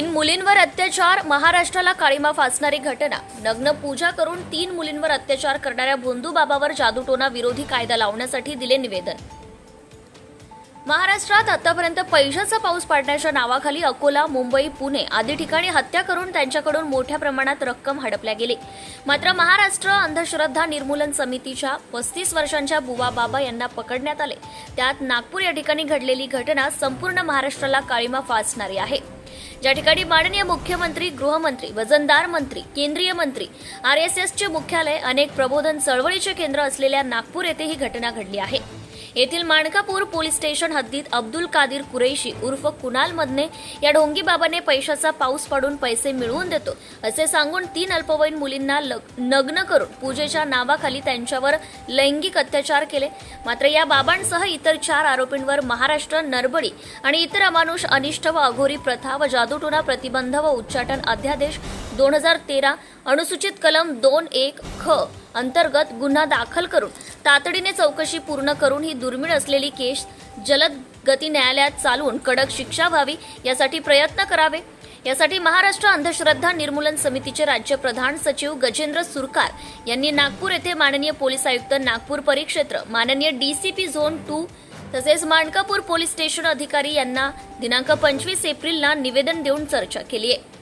तीन मुलींवर अत्याचार महाराष्ट्राला काळीमा फासणारी घटना. नग्न पूजा करून तीन मुलींवर अत्याचार करणाऱ्या भोंदू बाबावर जादूटोना विरोधी कायदा लावण्यासाठी दिले निवेदन. महाराष्ट्रात आतापर्यंत पैशाचा पाऊस पाडण्याच्या नावाखाली अकोला मुंबई पुणे आदी ठिकाणी हत्या करून त्यांच्याकडून मोठ्या प्रमाणात रक्कम हडपल्या गेली. मात्र महाराष्ट्र अंधश्रद्धा निर्मूलन समितीच्या पस्तीस वर्षांच्या बुवा बाबा यांना पकडण्यात आले. त्यात नागपूर या ठिकाणी घडलेली घटना संपूर्ण महाराष्ट्राला काळीमा फासणारी आहे. ज्या ठिकाणी माननीय मुख्यमंत्री गृहमंत्री वजनदार मंत्री केंद्रीय मंत्री आर एस एसचे मुख्यालय अनेक प्रबोधन चळवळीचे केंद्र असलेल्या नागपूर येथे ही घटना घडली आहे. येथील माणकापूर पोलीस स्टेशन हद्दीत अब्दुल कादिर कुरैशी उर्फ कुणाल मधने या ढोंगी बाबाने पैशाचा पाऊस पाडून पैसे मिळवून देतो असे सांगून तीन अल्पवयीन मुलींना लग- नग्न करून पूजेच्या नावाखाली त्यांच्यावर लैंगिक अत्याचार केले. मात्र या बाबांसह इतर चार आरोपींवर महाराष्ट्र नरबडी आणि इतर अमानुष अनिष्ट व अघोरी प्रथा व जादूटोना प्रतिबंध व उच्चाटन अध्यादेश दोन हजार तेरा अनुसूचित कलम दोन एक ख अंतर्गत गुन्हा दाखल करून तातडीने चौकशी पूर्ण करून ही दुर्मिळ असलेली केस जलद गती न्यायालयात चालवून कडक शिक्षा व्हावी यासाठी प्रयत्न करावे. यासाठी महाराष्ट्र अंधश्रद्धा निर्मूलन समितीचे राज्य प्रधान सचिव गजेंद्र सुरकार यांनी नागपूर येथे माननीय पोलीस आयुक्त नागपूर परिक्षेत्र माननीय डीसीपी झोन टू तसेच माणकापूर पोलीस स्टेशन अधिकारी यांना दिनांक पंचवीस एप्रिलला निवेदन देऊन चर्चा केली आहे.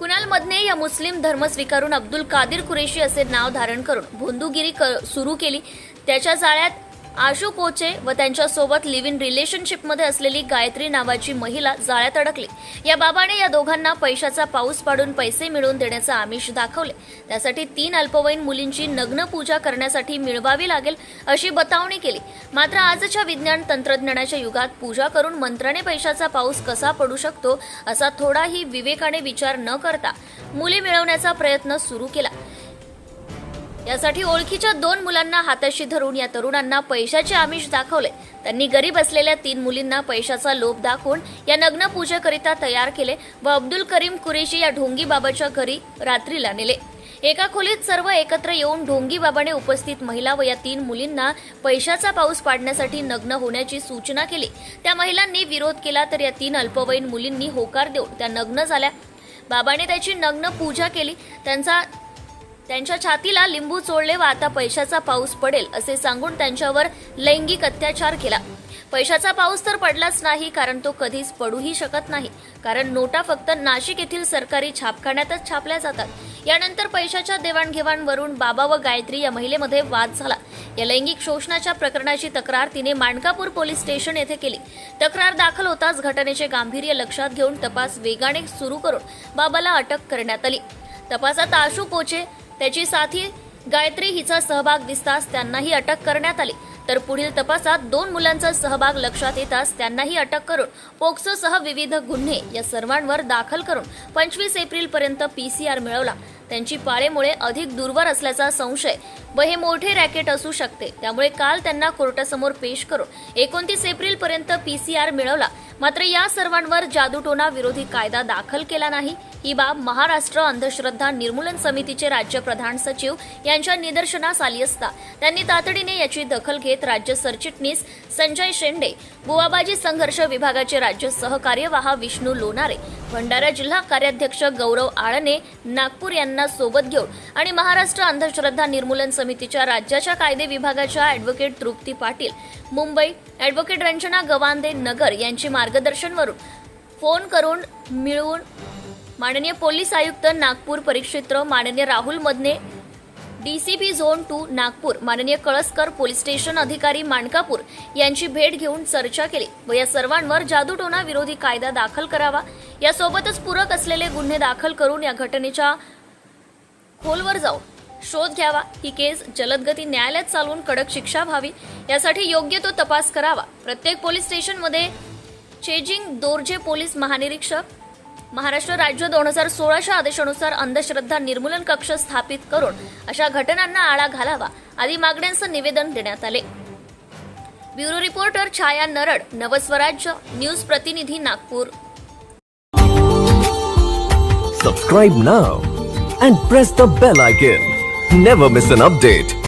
कुणाल मदने या मुस्लिम धर्म स्वीकारून अब्दुल कादिर कुरेशी असे नाव धारण करून भोंदूगिरी सुरू केली. त्याच्या जाळ्यात आशू कोचे व त्यांच्यासोबत लिव्ह इन रिलेशनशिपमध्ये असलेली गायत्री नावाची महिला जाळ्यात अडकली. या बाबाने या दोघांना पैशाचा पाऊस पाडून पैसे मिळवून देण्याचं आमिष दाखवले. त्यासाठी तीन अल्पवयीन मुलींची नग्न पूजा करण्यासाठी मिळवावी लागेल अशी बतावणी केली. मात्र आजच्या विज्ञान तंत्रज्ञानाच्या युगात पूजा करून मंत्राने पैशाचा पाऊस कसा पडू शकतो असा थोडाही विवेकाने विचार न करता मुली मिळवण्याचा प्रयत्न सुरू केला. यासाठी ओळखीच्या दोन मुलांना हाताशी धरून या तरुणांना पैशाचे आमिष दाखवले. त्यांनी गरीब असलेल्या तीन मुलींना पैशाचा लोभ दाखवून या नग्न पूजेकरिता तयार केले व अब्दुल करीम कुरेशी या ढोंगी बाबाच्या घरी रात्रीला नेले. एका खोलीत सर्व एकत्र येऊन ढोंगी बाबाने उपस्थित महिला व या तीन मुलींना पैशाचा पाऊस पाडण्यासाठी नग्न होण्याची सूचना केली. त्या महिलांनी विरोध केला तर या तीन अल्पवयीन मुलींनी होकार देऊन त्या नग्न झाल्या. बाबाने त्याची नग्न पूजा केली. त्यांचा त्यांच्या छातीला लिंबू चोळले व आता पैशाचा पाऊस पडेल असे सांगून त्यांच्यावर लैंगिक अत्याचार केला. पैशाचा पाऊस तर पडलाच नाही कारण तो कधीच पडूही शकत नाही. कारण नोटा फक्त नाशिक येथील सरकारी छापखान्यातच छापल्या जातात. यानंतर पैशाच्या देवाणघेवाणवरून बाबा व गायत्री या महिलेमध्ये वाद झाला. या लैंगिक शोषणाच्या प्रकरणाची तक्रार तिने माणकापूर पोलीस स्टेशन येथे केली. तक्रार दाखल होताच घटनेचे गांभीर्य लक्षात घेऊन तपास वेगाने सुरू करून बाबाला अटक करण्यात आली. तपासात आशू कोचे त्याची साथी गायत्री हिचा सहभाग दिसताच त्यांनाही अटक करण्यात आली. तर पुढील तपासात दोन मुलांचा सहभाग लक्षात येताच त्यांनाही अटक करून पोक्सोसह विविध गुन्हे या सर्वांवर दाखल करून पंचवीस एप्रिल पर्यंत पीसीआर मिळवला. त्यांची पाळेमुळे अधिक दूरवर असल्याचा संशय व हे मोठे रॅकेट असू शकते. त्यामुळे काल त्यांना कोर्टासमोर पेश करून एकोणतीस एप्रिल पर्यंत पीसीआर मिळवला. मात्र या सर्वांवर जादूटोना विरोधी कायदा दाखल केला नाही. ही बाब महाराष्ट्र अंधश्रद्धा निर्मूलन समितीचे राज्य प्रधान सचिव यांच्या निदर्शनास आली असता त्यांनी तातडीने याची दखल घेत राज्य सरचिटणीस संजय शेंडे बुवाबाजी संघर्ष विभागाचे राज्य सहकार्यवाह विष्णू लोणारे भंडारा जिल्हा कार्याध्यक्ष गौरव आळने नागपूर यांना सोबत घेऊन आणि महाराष्ट्र अंधश्रद्धा निर्मूलन समितीच्या राज्याच्या कायदे विभागाच्या अॅडव्होकेट तृप्ती पाटील मुंबई अॅडव्होकेट रंजना गवांदे नगर यांची मार्गदर्शनवरून फोन करून मिळवून माननीय पोलीस आयुक्त नागपूर परिक्षेत्र माननीय Rahul Madane DCP zone two Nagpur. माननीय कळसकर पोलीस स्टेशन अधिकारी माणकापूर यांची भेट घेऊन चर्चा केली व या सर्वांवर जादूटोना विरोधी कायदा दाखल करावा. यासोबतच पूरक असलेले गुन्हे दाखल करून या घटनेच्या खोलवर जाऊन शोध घ्यावा. ही केस जलदगती न्यायालयात चालवून कडक शिक्षा व्हावी. यासाठी योग्य तो तपास करावा. प्रत्येक पोलीस स्टेशनमध्ये चेजिंग दोर्जे पोलीस महानिरीक्षक महाराष्ट्र राज्य दोन हजार सोळाच्या आदेशानुसार अंधश्रद्धा निर्मूलन कक्ष स्थापित करून अशा घटनांना आळा घालावा आदी मागण्यांचं निवेदन देण्यात आले. Bureau reporter Chhaya Narad Navswarajya news प्रतिनिधी Nagpur. Subscribe now and press the bell icon never miss an update